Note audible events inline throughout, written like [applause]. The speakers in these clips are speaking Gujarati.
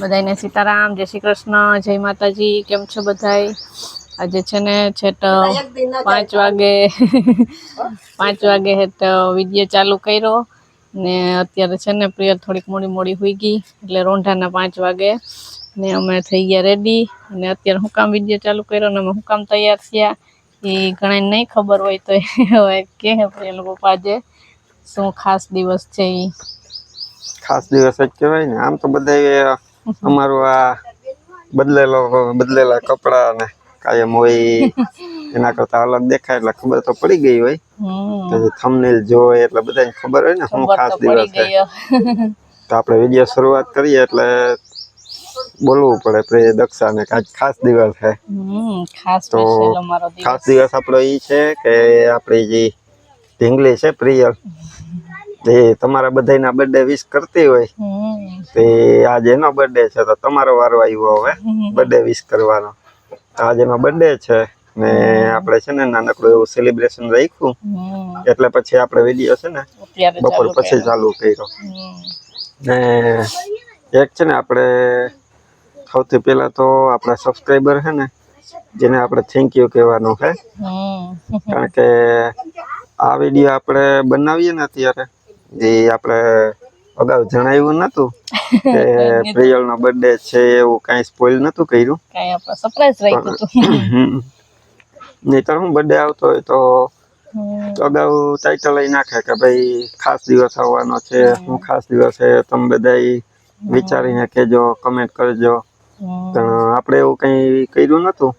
બધાને સીતારામ જય શ્રી કૃષ્ણ જય માતાજી કેમ છો બધાય? આજે છે ને છેટ પાંચ વાગે પાંચ વાગે હેઠ વીડિયો ચાલુ કર્યો. ને અત્યારે છે ને પ્રિયર થોડીક મોડી મોડી હોઈ ગઈ એટલે રોંઢાના પાંચ વાગે. ને અમે થઈ ગયા રેડી અને અત્યારે હું કામ વીડિયો ચાલુ કર્યો ને અમે હું કામ તૈયાર થયા. એ ઘણા નહીં ખબર હોય તો હવે કે પ્રિયલ પપ્પા આજે. શું ખાસ દિવસ છે એ ખાસ દિવસ જ કહેવાય ને. આમ તો બધા [laughs] અમારું આ બદલેલો બદલેલા કપડા ને કાયમ હોય એના કરતા અલગ દેખાય એટલે ખબર તો પડી ગઈ હોય. પછી થમનેલ જોય એટલે બધાને ખબર હોય ને શું ખાસ દિવસ. છે [laughs] તો આપણે વીડિયો શરૂઆત કરીએ એટલે બોલવું પડે પ્રિય દક્ષા ને આજ ખાસ દિવસ છે. તો ખાસ દિવસ. દિવસ આપણો એ છે કે આપણી જે ઢીંગલી છે પ્રિયલ. જે તમારા બધાના બર્થડે વિશ કરતી હોય તે આજ એનો બર્થડે છે તો તમારો વારો આવ્યો હવે બર્થડે વિશ કરવાનો. તો આજ એનો બર્થડે છે ને આપણે છે ને નાનકડું એવું સેલિબ્રેશન રાખ્યું. એટલે પછી આપણે વીડિયો છે ને બપોર પછી ચાલુ કર્યો. ને એક છે ને આપણે સૌથી પહેલા તો આપણા સબસ્ક્રાઈબર છે ને જેને આપણે થેન્ક યુ કહેવાનું છે. કારણ કે આ વીડિયો આપણે બનાવીએ ને અત્યારે જે આપણે અગાઉ જણાવ્યું નતું કે [laughs] પ્રિયલનો બર્થડે છે એવું કાંઈ સ્પોઇલ નતું કર્યું. કઈ આપણે સરપ્રાઈઝ રાખ્યું હતું. નહીતર હું બર્થડે આવતો હોય તો અગાઉ ટાઇટલ લઈ નાખે કે ભાઈ ખાસ દિવસ આવવાનો છે હું ખાસ દિવસ છે તમે બધા વિચારીને કહેજો કમેન્ટ કરજો. પણ આપણે એવું કંઈ કર્યું નતું.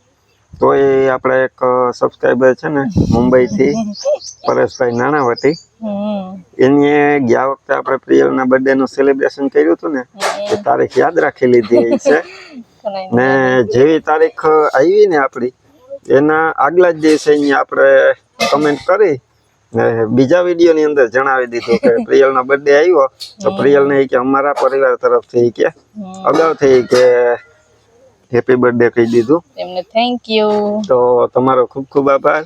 તોય આપણે એક સબસ્ક્રાઈબર છે ને, મુંબઈથી, પરેશભાઈ નાણાવટી. એને ગયા વખતે આપણે પ્રિયલના બર્થડે નું સેલિબ્રેશન કર્યું હતું ને, એ તારીખ યાદ રાખી લીધી છે. ને જેવી તારીખ આવી ને આપણી, એના આગલા જ દિવસે અહીંયા આપણે કમેન્ટ કરી ને બીજા વીડિયો ની અંદર જણાવી દીધું કે પ્રિયલનો બર્થડે આવ્યો. તો પ્રિયલને કે અમારા પરિવાર તરફથી કે, અગાઉથી કે હેપી બર્થડે કહી દીધું. એમને થેન્ક યુ તો તમારો ખૂબ ખૂબ આભાર.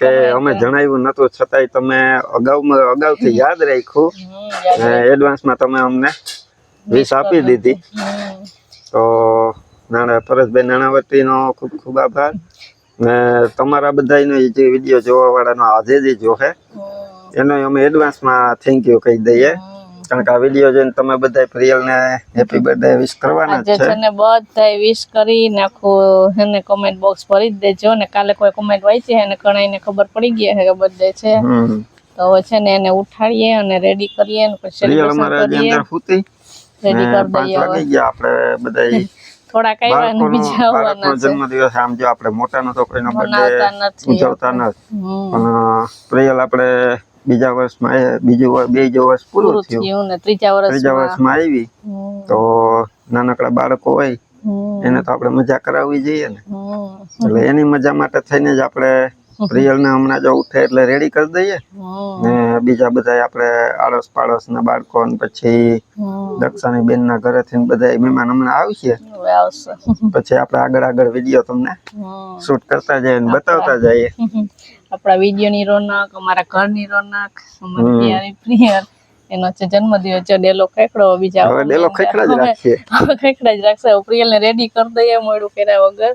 કે અમે જણાવ્યું નતું છતાંય તમે અગાઉમાં અગાઉથી યાદ રાખ્યું. ને એડવાન્સમાં તમે અમને વીસ આપી દીધી. તો નાણા પરેશભાઈ નાણાવતીનો ખૂબ ખૂબ આભાર. ને તમારા બધાનો જે વીડિયો જોવાવાળાનો આજે જે જોહે. એનો અમે એડવાન્સમાં થેન્ક યુ કહી દઈએ. કારણ કે આ વીડિયો જોઈને તમે બધા પ્રિયલને હેપી બર્થડે વિશ કરવાના છે છે. ને બધાય વિશ કરી નાખો એને કમેન્ટ બોક્સ ભરી જ દેજો ને કાલે કોઈ કમેન્ટ વાંચી હે ને ઘણાઈને ખબર પડી ગઈ હે કે બર્થડે છે. તો હવે છે ને એને ઉઠાડીએ અને રેડી કરીએ ને પછી પ્રિયલ અમારે આજે અંદર ફૂતી રેડી કરી દઈએ વાગી ગયા આપણે બધા [laughs] થોડાક આવ્યા ને બીજા આવવાના છે. જન્મદિવસ આમ જો આપણે મોટાનો તો કોઈનો બર્થડે ઉજવતા નથી. પણ પ્રિયલ આપણે બીજા વર્ષમાં બીજું બીજું વર્ષ પૂરું થયું. ને ત્રીજા વર્ષમાં? આવી. તો નાનકડા બાળકો હોય એને તો આપણે મજા કરાવવી જોઈએ ને. એટલે એની મજા માટે થઈને જ આપણે પ્રિયલને હમણાં જો ઉઠે એટલે રેડી કરી દઈએ. ને બીજા બધા આપણે આડોશ પાડોશના બાળકો ને પછી દક્ષાની બેન ના ઘરેથી ને બધા મહેમાન હમણાં આવશે હવે પછી આપણે આગળ આગળ વીડિયો તમને શૂટ કરતા જઈએ ને બતાવતા જઈએ. આપણા વિડીયોની રોનક અમારા ઘરની રોનક અમારી પ્રિયર. એનો છે જન્મદિવસ. છે ડેલો ખેકડો બીજા હવે ડેલો ખેકડા જ રાખીએ. ખેકડા જ રાખશે. પ્રિયલ ને રેડી કરી દઈએ મોડું કર્યા વગર.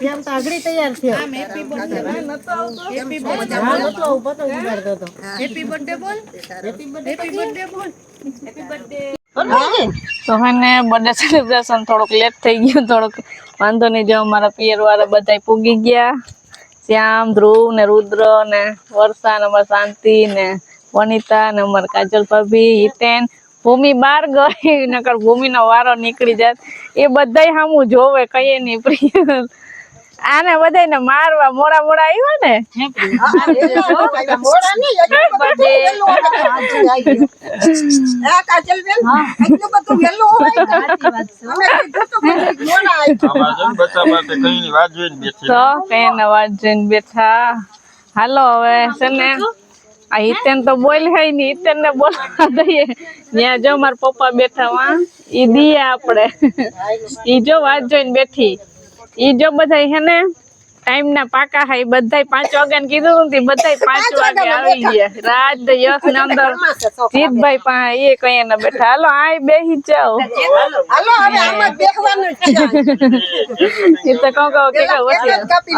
કેમ તો આગળ તૈયાર થયો. હા, નતો આવું, પતંગ ઉડાડતો હતો. તો મને બર્થડે સેલિબ્રેશન થોડુંક લેટ થઈ ગયું થોડુંક વાંધો નહીં જો અમારા પિયર વાળા બધા પૂગી ગયા. શ્યામ ધ્રુવ ને રુદ્ર ને વર્ષા ને અમારા શાંતિ ને વનિતા ને અમારા કાજલ ભાભી હિતેન ભૂમિ બાર ગઈ નકર ભૂમિનો વારો નીકળી જાય. એ બધાય સામું જોવે કઈ નહીં પ્રિય. આને બધાને મારવા મોડા મોડા આવ્યો ને? તો કઈ વાત જોઈને તો કઈ અવાજ બેઠા હાલો હવે છે ને હિતેન તો બોલ હે ને હિતેન ને બોલવા દઈએ. ત્યાં જો મારા પપ્પા બેઠા વા ઈ દઈએ આપણે ઈ જો વાત જોઈને બેઠી. ઈ જો બધા હે ને ટાઈમ ના પાકા હા બધાય પાંચ વાગ્યા ને કીધું હતું બધાય પાંચ વાગે આવી ગયા. રાત યશની અંદર જીતભાઈ પા એ કઈ ને બેઠા. હાલો આ બેહી જાઓ. હાલો હવે આમાં જ છે. એ તો કહું કહું કે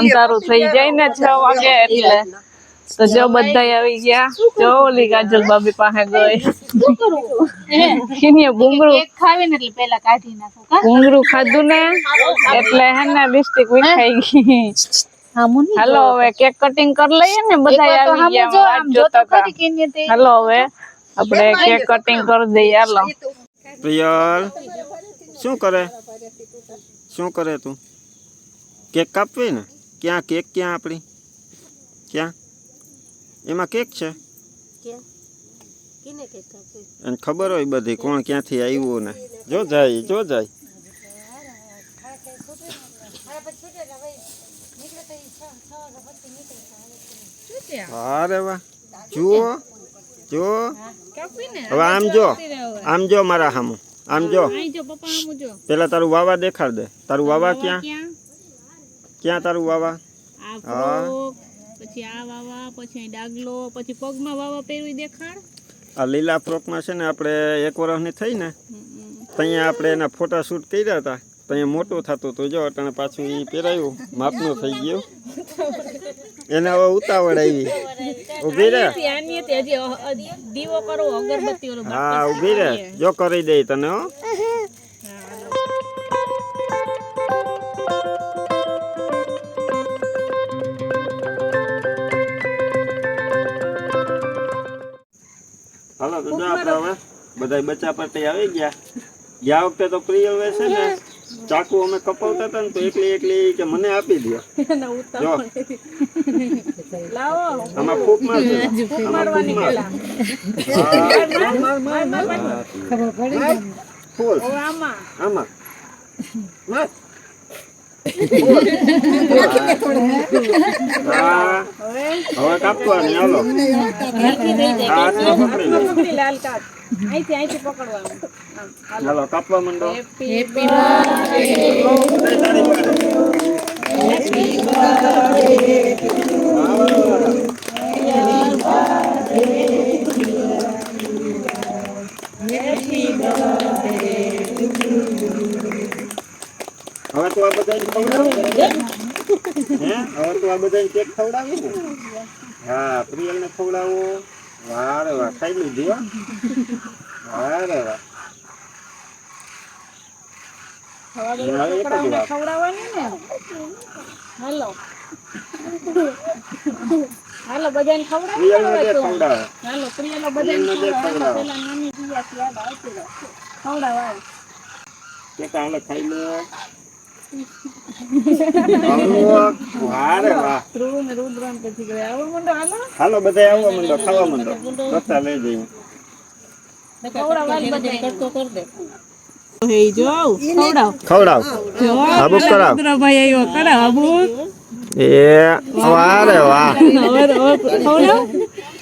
અંધારું થઈ જાય ને છ વાગે એટલે. તો જો બધા આવી ગયા. જો ઓલી કાજલ બાબી પાસે ગઈ. એને ભૂંગળું ખાવીને એટલે પેલા કાઢી નાખું કા? ભૂંગળું ખાધું ને એટલે હે ને લિપસ્ટિક વિખાઈ ગઈ. હાલો હવે કેક કટિંગ કરી લઈએ ને બધા આવી ગયા વાટ જોતા હતા. કેને તે? હાલો હવે આપણે કેક કટિંગ કરી દઈએ. હાલો. પ્રિયલ શું કરે? શું કરે તું? કેક કાપવી ને? ક્યાં કેક ક્યાં આપણી? ક્યાં? એમાં કેક છે? એને ખબર હોય બધી કોણ ક્યાંથી આવ્યું ને. જો જાય જો જાય. અરે વાહ. જુઓ જો હવે આમ જો આમ જો મારા સામું આમ જો. જો પપ્પા આમ જો પેલા તારું વાવા દેખાડ દે. તારું વાવા ક્યાં? ક્યાં ક્યાં તારું વાવા? હા. પછી આ વાવા પછી અહીં ડાગલો પછી પગમાં વાવા પહેરવી દેખાડ. આ લીલા ફ્રોકમાં છે ને આપણે એક વર્ષની થઈ ને ત્યાં આપણે એના ફોટા શૂટ કર્યા હતા. ત્યાં મોટું થતું હતું. જો અટાણે પાછું એ પહેરાયું. માપનું થઈ ગયું. એને હવે ઉતાવળ આવી. દીવો કરો અગરબત્તી હા ઊભી રે જો કરી દે તને હો. હાલો તો આપણે હવે બધા બચ્ચા પટ્ટી આવી ગયા. ગયા વખતે તો પ્રિય છે ને ચાકુ અમે કપાવતા હતા ને તો એકલી એકલી કે મને આપી દો જો. આમાં ખૂબ આમાં. હવે કાપવાની હાલો આ હાથમાં પકડી લો. અહીંથી અહીંથી પકડવાનું હાલો કાપવા માંડો હેપી તાળી પાડે. હવે તો આ બધાને ખવડાવે હે? હવે તો આ બધાને કેક ખવડાવે ને હા પ્રિયલ ને ખવડાવો. વારે વાહ ખાઈ લીધી હો. વાહ. ખવડાવવાની ને? હાલો. હાલો બધાને ખવડાવો હાલો પ્રિયલો બધાને ખવડાવો. પેલા નાની દિયા યાદ આવતી રહે. કે કાલે ખાઈ લે. આવો. વાહ રે વાહ ધ્રુવ ને રુદ્ર ને પછી ગયા આવો મંડો હાલો હાલો બધા આવવા માંડો ખાવા માંડો રસ્તા લઈ જઈએ ખવડાવવાની બધાને કરતો કર દે હે જો ખવડાવ ખવડાવ આબુ કરાવ ભાઈ આવ્યો કરાવ આબુ એ વાહ રે વાહ હવે હવે ખવડાવ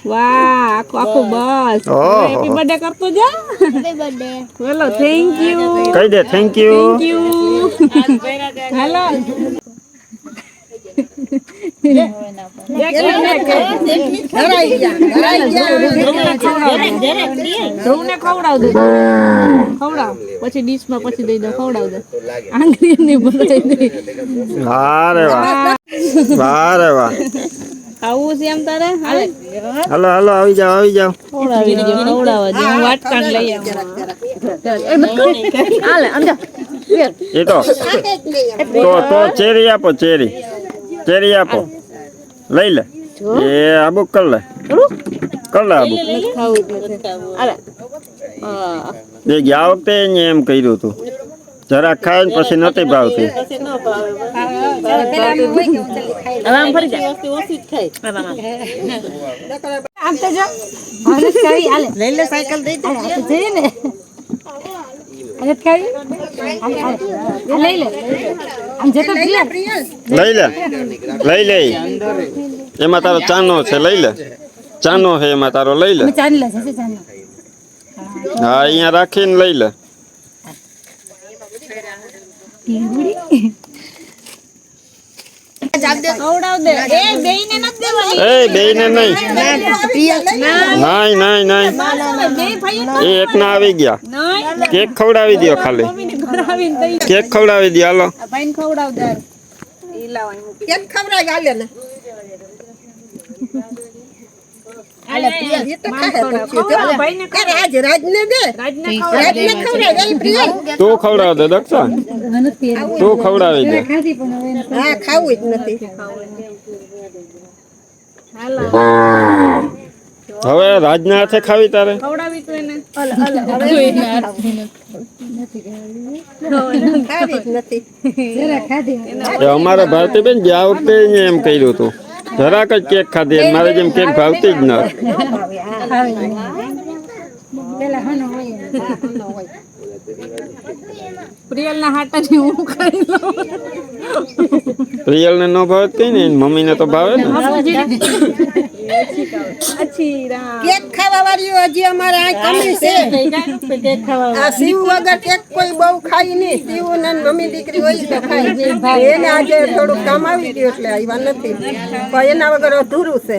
વાહ આખું આખું બસ ઓહો. હેપી બર્થડે કરતો જા હેપી બર્થડે બોલો થેન્ક યુ કહી દે થેન્ક યુ થેન્ક યુ હાલો ધ્રુવને ખવડાવ દે પછી ડીશમાં પછી દઈ દો ખવડાવ દે આંગળી ની ભરાઈ દે વાહ વાહ વાહ વાહ ખાવું છે એમ તારે હાલે હાલો હાલો આવી જાઓ. આવી જાઓ ખવડાવી ખવડાવવા દે. હું વાટકાન લઈ આવું. હાલે અંદર. એ તો તો તો ચેરી આપો ચેરી ચેરી આપો લઈ લે એ આબુ કર લે કર લે આબુ એ ગયા વખતે એને એમ કર્યું હતું જરા ખાય ને પછી નથી ભાવતી આમ તો જો લઈ લે સાયકલ દઈ દે જઈએ ને હવે ખાવી હાલે, હાલે. આ લઈ લે. આમ જતો પ્રિયા લઈ લે લઈ એમાં તારો ચાનો છે લઈ લે. ચાનો છે એમાં તારો લઈ લે. હા અહીંયા રાખીને લઈ લે ખવડાવ દે એ બેયને નથી દેવાની એ બેયને નહીં નહીં નહીં નહીં બે ભાઈઓ એ એકના આવી ગયા નહીં કેક ખવડાવી દો. ખાલી કેક ખવડાવી દો હાલો. ખવડાવ ને. ખવડાવ તું ખવડાવ. દે. દક્ષા? તું ખવડાવી દે હા ખાવું જ નથી. હવે રાજના હાથે ખાવી તારે? ખવડાવી તો એને. ખાવી. જ નથી. જરા ખાધી. એ અમારા ભારતીબેન જે આ વખતે એમ કર્યું હતું. જરાક જ કેક ખાધી મારે જેમ કેક ભાવતી જ ન. હોય. પ્રિયલના હાટાની હું કરી લઉં. પ્રિયલને ન ભાવે તો કઈ ને મમ્મીને તો ભાવે ને. કેક ખાવા વાળી હજી અમારે આ કમી છે. આ સીવ વગર કેક કોઈ બહુ ખાઈ નહીં. સીવ ને મમ્મી દીકરી હોય તો ખાય. એને આજે થોડું કામ આવી ગયું એટલે આવ્યા નથી. પણ એના વગર અધૂરું છે.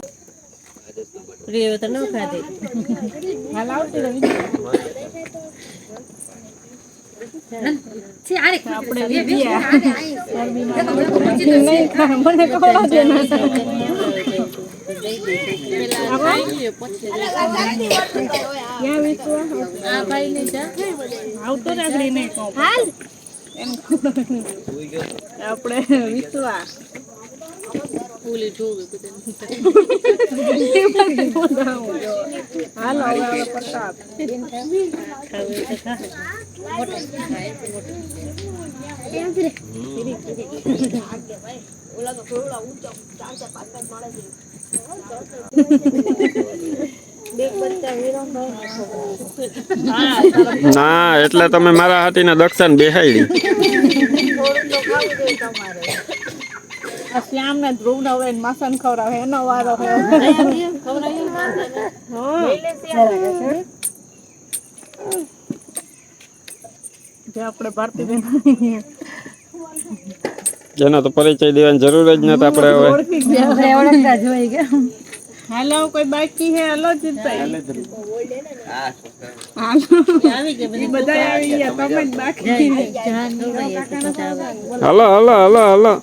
ખવડાવી તો ને ખાધી. હાલ આવતી રહી આપણે વિદ્યા ના ક્યાં વિશ્વા આ ભાઈ ને જા આવતો રાખડી નહીં કહું હાલ એમ ખવડાવવાનું. આપણે વિશ્વા હાલો હવે હવે પ્રતાપ ના એટલે તમે મારા હાથીને દક્ષાને બેહાડી આ શ્યામ ને ધ્રુવ ને હવે માસન ખવડાવે એનો વારો હવે જે આપણે ભારતીબેન એનો તો પરિચય દેવાની જરૂર જ નથી આપણે હવે ઓળખી ગયા આપણે ઓળખતા જ હોય કે હાલો કોઈ બાકી હે હાલો જીતભાઈ હાલો ઈ બધા આવી ગયા તમે જ બાકી હાલો હાલો હાલો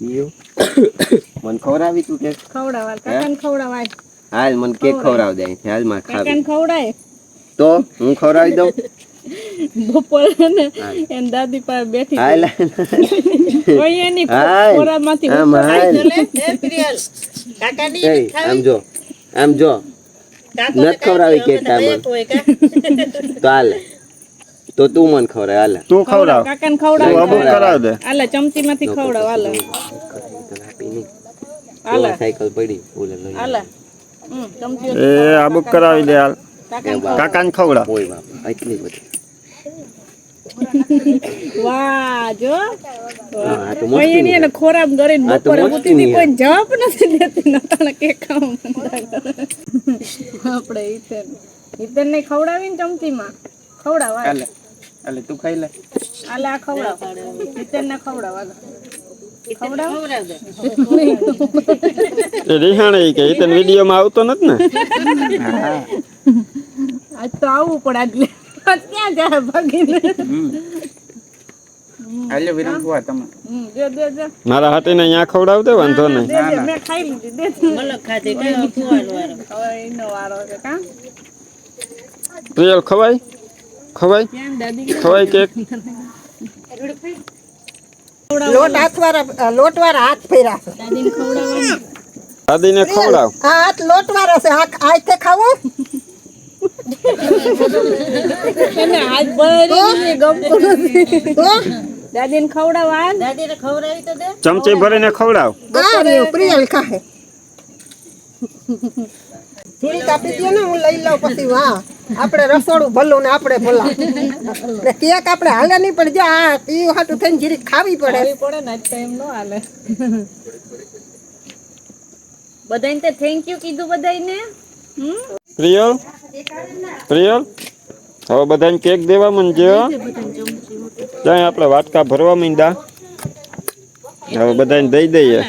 [coughs] મને ખવડાવી તું કેક ખવડાવાય કાકાને ખવડાવાય હાલ મને કેક ખવડાવ દે હાલમાં ખાવી. કાકાને ખવડાય. તો હું ખવડાવી દઉં? [laughs] બપોરે ને એન દાદી પાસે બેઠી હાલ કોઈ એની [laughs] ખોરામાંથી આમ જો આમ જો. નથી ખવડાવી કેક તાર તો હાલ. તો તું મને ખવડાવ હાલ. તું ખવડાવ કાકાને તું ખવડાવ અબુ કરાવ દે. હાલ ચમચી માંથી ખવડાવ હાલે. આપી સાયકલ પડી ઓલે લઈ હાલે. ચમચી એ આબુ કરાવી દે હાલ. કાકાને કાકાને ખવડાવ. ઓય બાપ એટલી બધી. વાહ જો. હા, આ તો કોઈ મસ્તી એની ખોરાક કરીને બપોરે ઉઠીને ની કોઈ જવાબ નથી દેતી નતાને કે કામ આપણે ઈતેન ઈતેન ને ખવડાવીને ચમચીમાં. ખવડાવ હાલ. તું ખાઈ લે. હાલે આ ખવડાવ. ઈતેન ને ખવડાવ હાલો. ખવડાવ? એ રિહાણે ઈ કે એ તને વિડીયોમાં આવતો નથી ને? આજ તો આવવું પડે આટલે. ક્યાં જાય ભાગીને? હાલો વિરામ ખવા તમે. દે દે દે. મારા હાથે ને અહીંયા ખવડાવતે વાંધો નહીં દે દે મેં ખાઈ લીધી દે. મલક ખાધી કઈ હવે એનો વારો છે કા? પ્રિયલ ખવાય? ખવાય? ખવાય કેક લોટ હાથવાળા લોટવાળા હાથ ફેર્યા છે. દાદીને ખવડાવ. હા હાથ લોટવાળો છે. આ આથે ખાવું? એને હાથ ભરી ગમતું નથી. દાદીને ખવડાવવા દાદીને ખવડાવી તો દે. ચમચી ભરીને ખવડાવ. હા પ્રિયલ ખાહે. થોડી કાપી દે ને હું લઈ લઉં પછી હા આપણે રસોડું ભલું ને આપણે ભલા. ને કેક આપણે હાલે નહીં પણ જો આ પીવું હાટું થઈને જીરી ખાવી પડે. પડે ને ટાઈમ નો હાલે. બધાને તે થેન્ક યુ કીધું બધાને હમ? પ્રિયલ? પ્રિયલ? હવે બધાને કેક દેવા માંડજો. ત્યાં આપણે વાટકા ભરવા માંડ્યા. હવે બધાને દઈ દઈએ.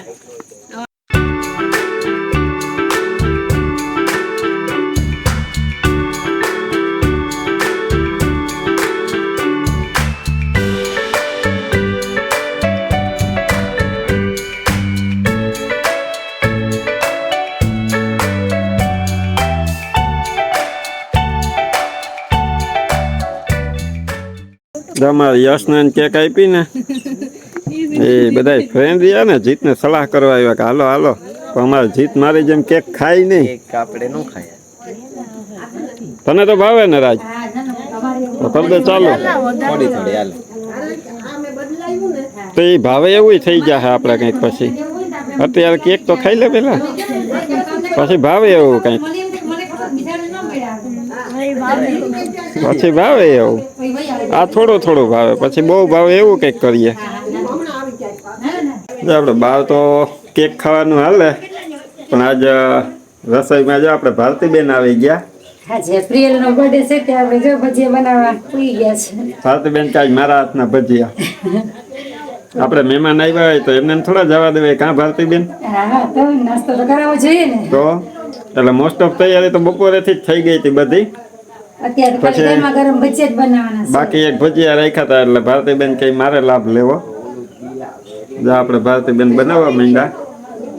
અમારે યશને કેક આપી ને [laughs] એ બધા ફ્રેન્ડ રહ્યા ને જીતને સલાહ કરવા આવ્યા કે હાલો હાલો પણ અમારે જીત મારી જેમ કેક ખાય નહીં. આપણે નો ખાય. તને તો ભાવે ને રાજ? તો ચાલો. થોડી થોડી હાલ. તો એ ભાવે એવું થઈ જશે આપણે કંઈક પછી. અત્યારે કેક તો ખાઈ લે પેલા. પછી ભાવે એવું કંઈક. પછી ભાવે એવું? આ થોડું થોડું ભાવે. પછી બહુ ભાવે એવું કંઈક કરીએ. આપણે બહાર તો કેક ખાવાનું હાલે. પણ આજ રસોઈમાં જો આપણે ભારતીબેન આવી ગયા. ભારતીબેન કાંઈ મારા હાથના ભજીયા. આપણે મહેમાન આવ્યા હોય તો એમને થોડા જવા દેવાય. કાં ભારતીબેન? તો એટલે મોસ્ટ ઓફ તૈયારી તો બપોરેથી જ થઈ ગઈ હતી બધી. અત્યારે પછી- ગરમા ગરમ ભજીયા જ બનાવવાના બાકી એક ભજીયા રાખ્યા હતા એટલે ભારતીબેન કઈ મારે લાભ લેવો. જો આપણે ભારતીબેન બનાવવા માંડ્યા.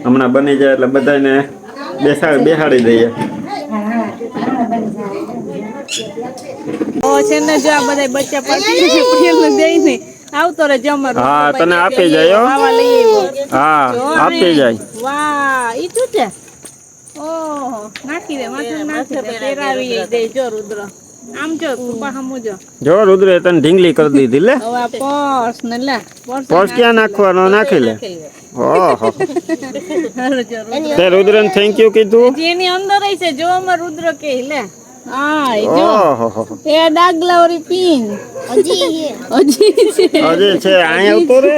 હમણાં બની જાય એટલે બધાને બેસાડી બેસાડી દઈએ. છે ને જો આ બધા બચ્ચા પાડી પ્રિયલને દઈ ને આવતો રે જમર હા તને આપી જાય હો. આપી જાય. વાહ ઈ શું છે? ઓહો નાખી દે માથે નાખી દે પહેરાવી દે જો રુદ્ર. આમ જો કૃપા હમું જો. જો રુદ્રે તને ઢીંગલી કરી દીધી લે. હવે પર્સ ને લે પર્સ ક્યાં નાખવાનો? નાખી લે. ઓહો. [laughs] હાલો રુદ્ર. તે રુદ્રને થેન્ક યુ કીધું? જે એની અંદર છે જો અમાર રુદ્ર કે લે. હજી છે. આવતો રે?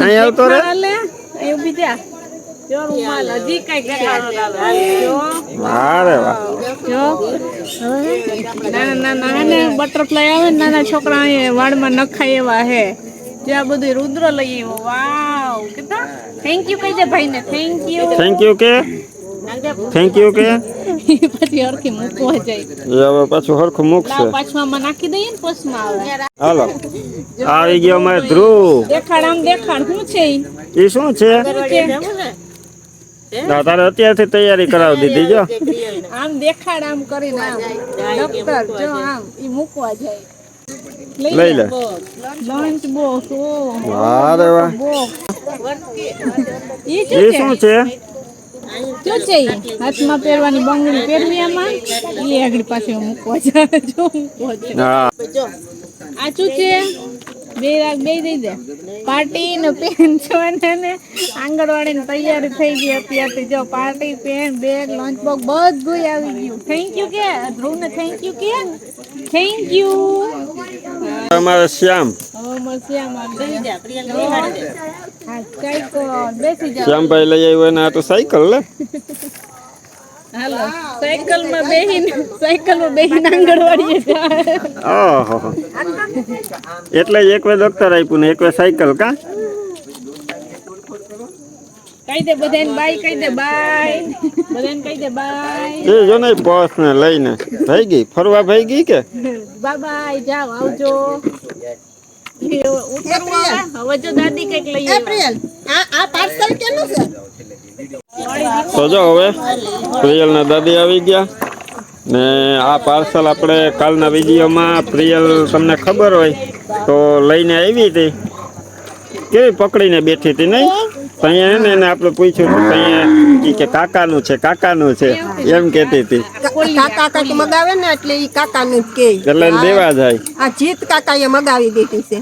[laughs] આવતો રે? ખાવા લે. એ બીજા જો રૂમાલ હજી કઈ જો વારે વાહ જો નાના નાના હે ને બટરફ્લાય આવે ને નાના છોકરા અહીંયા વાળમાં નખાય એવા હે જે આ બધું રુદ્ર લઈ આવ્યો વાવ કેટલા થેન્ક યુ કહી દે ભાઈને થેન્ક યુ થેન્ક યુ કે થેન્ક યુ કે પછી હરખી મૂકવા જાય એ હવે પાછું હરખું મૂકશે લાવ પાછું આમાં નાખી દઈએ ને પસમાં આવે હાલો આવી ગયો અમારે ધ્રુવ દેખાડ આમ દેખાડ શું છે ઈ? એ શું છે ના, તારે અત્યારથી તૈયારી કરાવી દીધી જો. આમ દેખાડ આમ કરીને આમ. ડોક્ટર જો આમ ઈ મૂકવા જાય. લઈ લે. લંચ બોક્સ ઓ વારે વાહ. ઈ શું છે? જો છે હાથમાં પહેરવાની બંગડી પહેરવી આમાં? ઈ આગળ પાછળ મૂકવા જાય જો મૂકવા જાય. હા. આ શું છે? બે રાગ બે દઈ દે. પાર્ટી ને પેન છો ને આંગણવાડીની તૈયારી થઈ ગઈ અત્યારથી. જો party pen bag lunch box બધું આવી ગયું. થેન્ક યુ કે? ધ્રુવ ને થેન્ક યુ કે? થેન્ક યુ અમારે શ્યામ. શ્યામભાઈ લઈ આવ્યો ને આ તો સાયકલ લે. હાલો સાયકલમાં બેહીને સાયકલમાં બેહીને આંગણવાડીએ જાય. ઓહો. એટલે એક વે ડોક્ટર આપ્યું ને એક વે સાયકલ કા? કહી દે બધાને બાય કહી દે બાય. બધાને કહી દે બાય. એ જો ને પોસ ને લઈને. ભાઈ ગઈ? ફરવા ભાઈ ગઈ કે? બાય બાય જાઓ આવજો. એ [laughs] ઉતરવું હવે જો દાદી કંઈક લઈ એપ્રિલ. આ આ પાર્સલ કેનું છે? તો જો હવે પ્રિયલના દાદી આવી ગયા. ને આ પાર્સલ આપણે કાલના વિડીયોમાં પ્રિયલ તમને ખબર હોય તો લઈને આવી હતી. કેવી પકડીને બેઠી હતી નહીં? તો અહીંયા એને એને આપણે પૂછ્યું તો અહીંયા ઈ કે કાકાનું છે કાકાનું છે. એમ કહેતી હતી. કાકા કાક મગાવે ને એટલે ઈ કાકાનું જ કે. એટલે દેવા જાય. આ જીત કાકા એ મગાવી દીધી છે.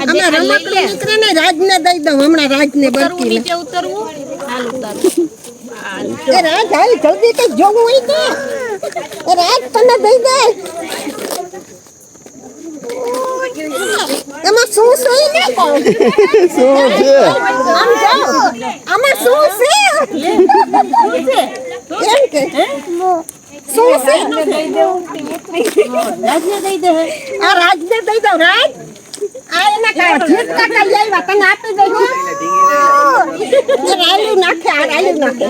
અમે રમકડું નીકળે ને રાજને દઈ દઉં હમણાં રાજને ઉતરવું નીચે ઉતરવું? હાલ ઉતારું. એ રાજ હાલ જલ્દી કઈ જોવું હોય તો. એ રાજ તને દઈ દે. એમાં શું છે ને શું છે આમ જાઓ આમાં શું છે એમ કે શું છે આ રાજને દઈ દઉં રાજ આ એના જીત કાકા આવ્યા તને આપી દઈ હો. એ રાયલું નાખે આ રાયલું નાખે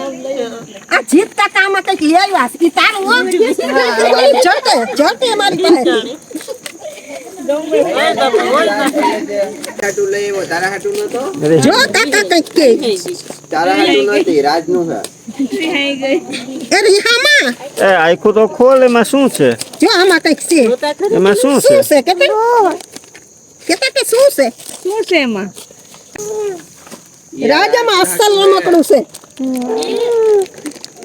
આ જીત કાકા આમાં કંઈક લઈ આવ્યા તારું જટે જટે મારી પાસે હાટું લઈ આવ્યો તારા હાટું નતો જો કાકા કંઈક કે. તારા હાટું નથી રાજનું છે એ રીહામાં. એ આખું તો ખોલ એમાં શું છે? જો આમાં કંઈક છે. એમાં શું છે? શું છે? કેતા કેતા કે શું છે? શું છે એમાં? રાજામાં અસલ રમકડું છે.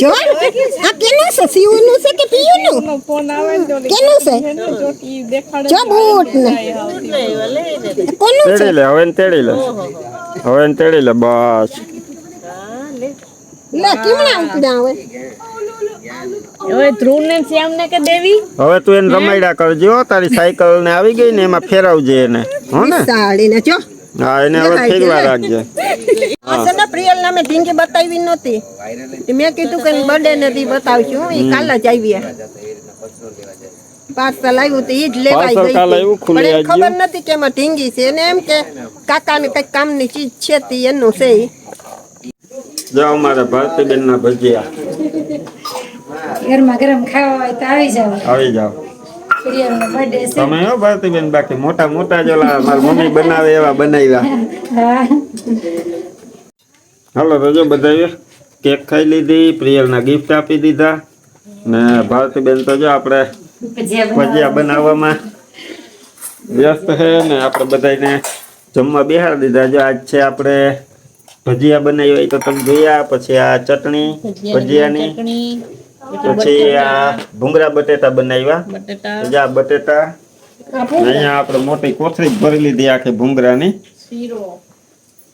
જો આ કેનું છે? સીવું છે કે પીયું નું ફોન આવે તો કેનું છે? ચોટી દેખાડે જો બૂટ ને. કોનું છે? તેડી લે હવે તેડી લે. હવે તેડી લે બસ. લે. કેમણા હવે? ધ્રુવ ને શ્યામ ને કે દેવી? હવે તું એને રમાડ્યા કરજો તારી સાયકલ ને આવી ગઈ ને એમાં ફેરવજે એને. હો ને? સાડી ને જો. હા એને હવે ફેરવા રાખજે. [laughs] અસલ પ્રિયલ નામે ઢીંગી બતાવી નહોતી. તે મેં કીધું કે બર્થડે નથી બતાવશું. એ કાલ જ આવી પાર્સલ આવ્યું તો ઈ જ લેવાઈ ગઈ પણ એને ખબર. નથી કે એમાં ઢીંગી છે એને એમ કે કાકાને કંઈક કામની ચીજ છે તે એનું છે ઈ. જો અમારે ભારતીબેન ના ભજીયા. ગરમા ગરમ ખાવા હોય તો આવી જાવ આવી જાઓ. પ્રિયલનો બર્થડે છે. તમે હો ભારતીબેન બાકી મોટા મોટા જ ઓલા મારી મમ્મી બનાવે એવા બનાવ્યા. હાલો રજો બધાએ કેક ખાઈ લીધી પ્રિયલના ગિફ્ટ આપી દીધા. ને ભારતીબેન તો જો આપણે ભજીયા બનાવો. બનાવવામાં વ્યસ્ત છે ને આપણે બધાને જમવા બેહાડી દીધા. જો આજ છે આપણે ભજીયા બનાવી હોય તો તમે જોયા પછી આ ચટણી ભજીયાની પછી આ ભૂંગરા બટેટા બનાવ્યા. બટેટા. બટેટા. ને અહીંયા આપણે મોટી કોથળી ભરી લીધી આખી ભૂંગરા ની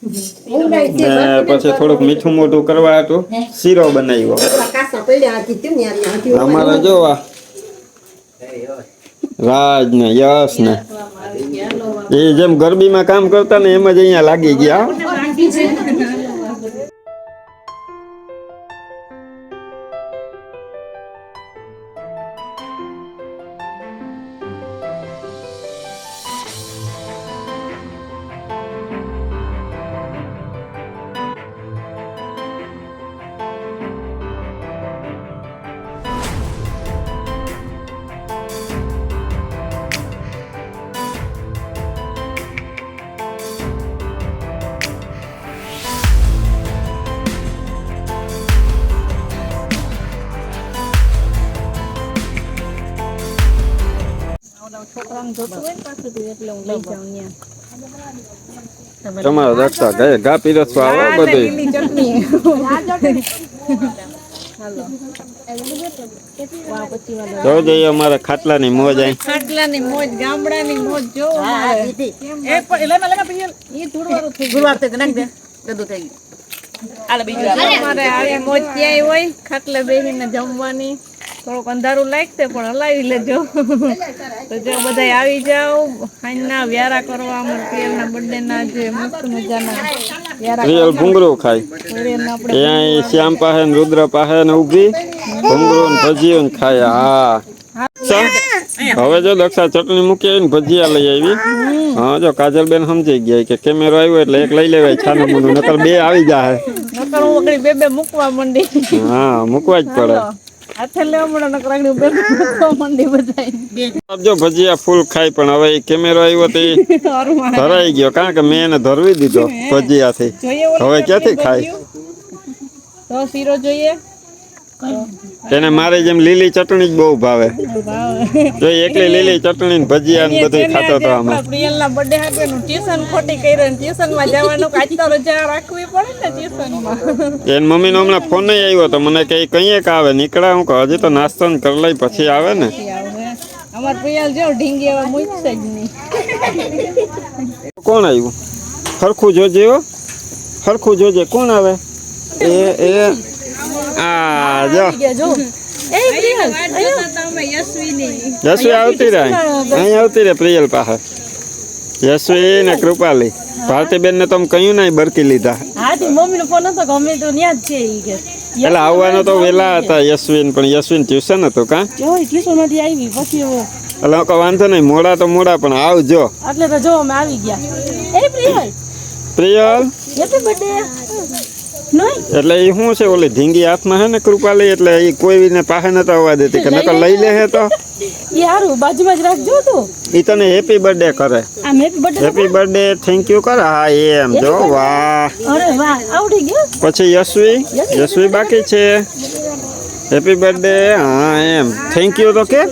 ને પછી થોડુંક મીઠું મોઢું કરવા હતું. શીરો બનાવ્યો. અમારા જોવા. રાજ ને યશ ને. એ જેમ ગરબીમાં કામ કરતા ને એમ જ અહીંયા લાગી ગયા. તમારા દક્ષા ગયે ઘા પીરસવા આવે બધું. જો જઈએ અમારા ખાટલાની મોજ અહીં ખાટલાની મોજ ગામડાની મોજ જો એ ધૂળવાળું થઈ ગયું. અમારે આવી મોજ ક્યાંય હોય? ખાટલે બેહીને જમવાની. થોડુંક અંધારું લાગશે પણ હલાવી લેજો. તો જો બધા આવી જાઓ. હાઈના વ્યારા કરવા અમારા પિયરના બર્થડે ના જે મસ્ત મજાના પ્રિયલ ભૂંગરો ખાય. અહીં શ્યામ પાસે ને રુદ્ર પાસે ને ઊભી ભૂંગરો ને ભજીયું ને ખાય. હા. હવે જો દક્ષા ચટણી મૂકી આવી ને ભજીયા લઈ આવી. હા જો કાજલબેન સમજી ગયા કે કેમેરો આવ્યો એટલે એક લઈ લેવાય છાનું મોનું નકર બે આવી જાય નકર હું બે બે મૂકવા માંડી. હા મૂકવા જ પડે. જો ભજીયા ફૂલ ખાય પણ હવે કેમેરો આવ્યો તે ધરાઈ ગયો કારણ કે મેં એને ધરવી દીધો ભજીયાથી. હવે ક્યાંથી ખાય? તો શીરો જોઈએ. એને મારી જેમ લીલી ચટણી જ બહુ ભાવે. જો એકલી લીલી ચટણી ને ભજીયા ને બધું ખાતો તો આમાં. પ્રિયલના બર્થડે હતું નું ટ્યુશન ખોટી કર્યું ટ્યુશનમાં જવાનું કાચ તો રજા રાખવી પડે ને ટ્યુશનમાં એન મમ્મીનો હમણાં ફોન નહીં આવ્યો તો મને કઈ કઈ એક આવે? નીકળ્યા હું કહું હજી તો નાસ્તો ને કરી લઈ પછી આવે ને. અમાર પ્રિયલ જો ઢીંગી હવે મૂકશે જ નહીં. કોણ આવ્યું? સરખું જોજે હો. સરખું જોજે. કોણ આવે? એ એ આ જો. યશવી આવતી રહે. અહીં આવતી રહે પ્રિયલ પાસે. યશવી ને કૃપાલી. ભારતીબેન ને તમે કહ્યું નહીં બરકી લીધા. હા તે મમ્મીનો ફોન હતો કે અમે તો ત્યાં જ છે ઈ કે. એટલે આવવાનો તો વેલા હતા યશવીન પણ યશવીન ટ્યુશન હતું કાં? ટ્યુશન ટ્યુશનમાંથી આવી પછી એટલે હું વાંધો નહીં મોડા તો મોડા પણ આવજો. એટલે તો જો અમે આવી ગયા. એ પ્રિયલ. પ્રિયલ? હેપી બર્થડે એટલે એ શું છે ઓલી ધીંગી હાથમાં હે ને કૃપાલી એટલે એ કોઈને પાસે નતા હોવા દેતી કે નકર લઈ લે હે તો? એ બાજુમાં જ રાખજો તું. એ તને હેપી બર્થડે કરે. આમ happy birthday happy birthday thank you કરે. હા એમ જો વાહ. અરે વાહ આવડી ગયો. પછી યશવી યશવી બાકી છે. હેપી બર્થડે હા એમ. થેન્ક યુ તો કે?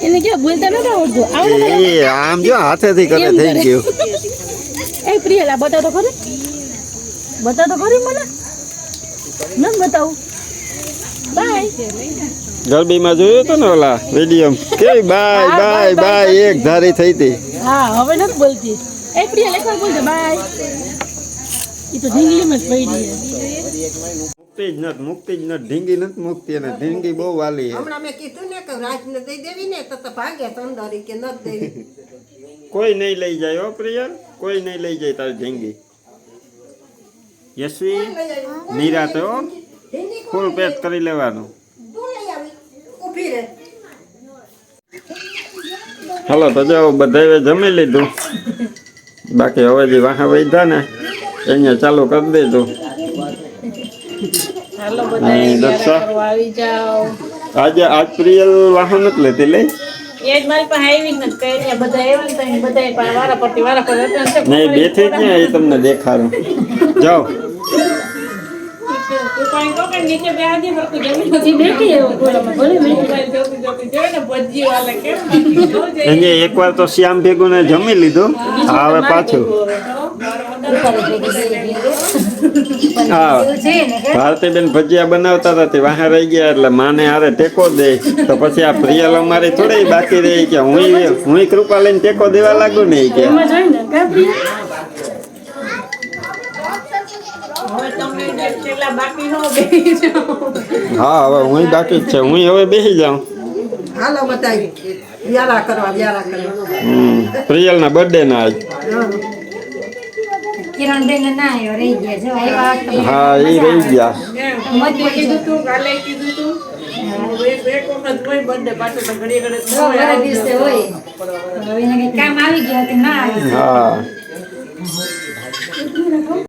એને કે બોલતા નતા આવડતું? આવડે આમ જો હાથેથી કરે થેન્ક યુ [laughs] એ પ્રિયલા આ બતાવ તો કરે બતાવ તો કરી મને. ન બતાવું. બાય ગરબીમાં જોયું હતું ને ઓલા વીડિયો કે બાય બાય બાય એક ધારી થઈ હતી. હા હવે નથી બોલતી. એ પ્રિયલ એકવાર બોલજે બાય એ તો ઢીંગલીમાં જ પડી મુક્તિ જ નથી મુક્તિ જ નથી. ઢીંગી નથી મુક્તિ અને ઢીંગી બહુ વાલી હમણાં મેં કીધું ને કે રાજને દઈ દેવી ને તો ભાગે તંદરી કે નથી દેવી. કોઈ નહીં લઈ જાય ઓ પ્રિય કોઈ નહીં લઈ જાય તારી ઢીંગી. યશવી મીરા તો ફૂલ પેક કરી લેવાનું. હાલો તો જો બધાએ જમી લીધું. બાકી હવે જે વાહા વૈધા ને અહીંયા ચાલુ કરી દેજો હાલો અહીં બધા દક્ષા આવી જાઓ. આજે આજ પ્રિયલ વાહન નથી લેતી લઈ? એ જ મારી પાસે આવી જ નથી. કઈ બધા એવા ને બધા પાસે વારા પરથી વારા પર નહીં બેઠી જ એ તમને દેખાડું. જાઓ. એકવાર તો શ્યામ ભેગું ને જમી લીધું. હવે પાછું. હા. ભારતીબેન ભજીયા બનાવતા હતા તે વાહે રહી ગયા એટલે માને હારે ટેકો દે. તો પછી આ પ્રિયલ અમારી થોડી બાકી રહી કે હું હું કૃપા લઈને ટેકો દેવા લાગુ ને કે ને હો હવે હું બાકી જ છે. હું હવે બેસી જાઉં. હાલો બતાવી કરવા કરવા. પ્રિયલ પ્રિયલના બર્થડે ના આજ. કિરણ બેન ના આવ્યો રહી ગયા જો આવ્યા હા એ રહી ગયા. મજબૂત કીધું તું કાલે કીધું તું. કામ આવી ગયા કે ના આવી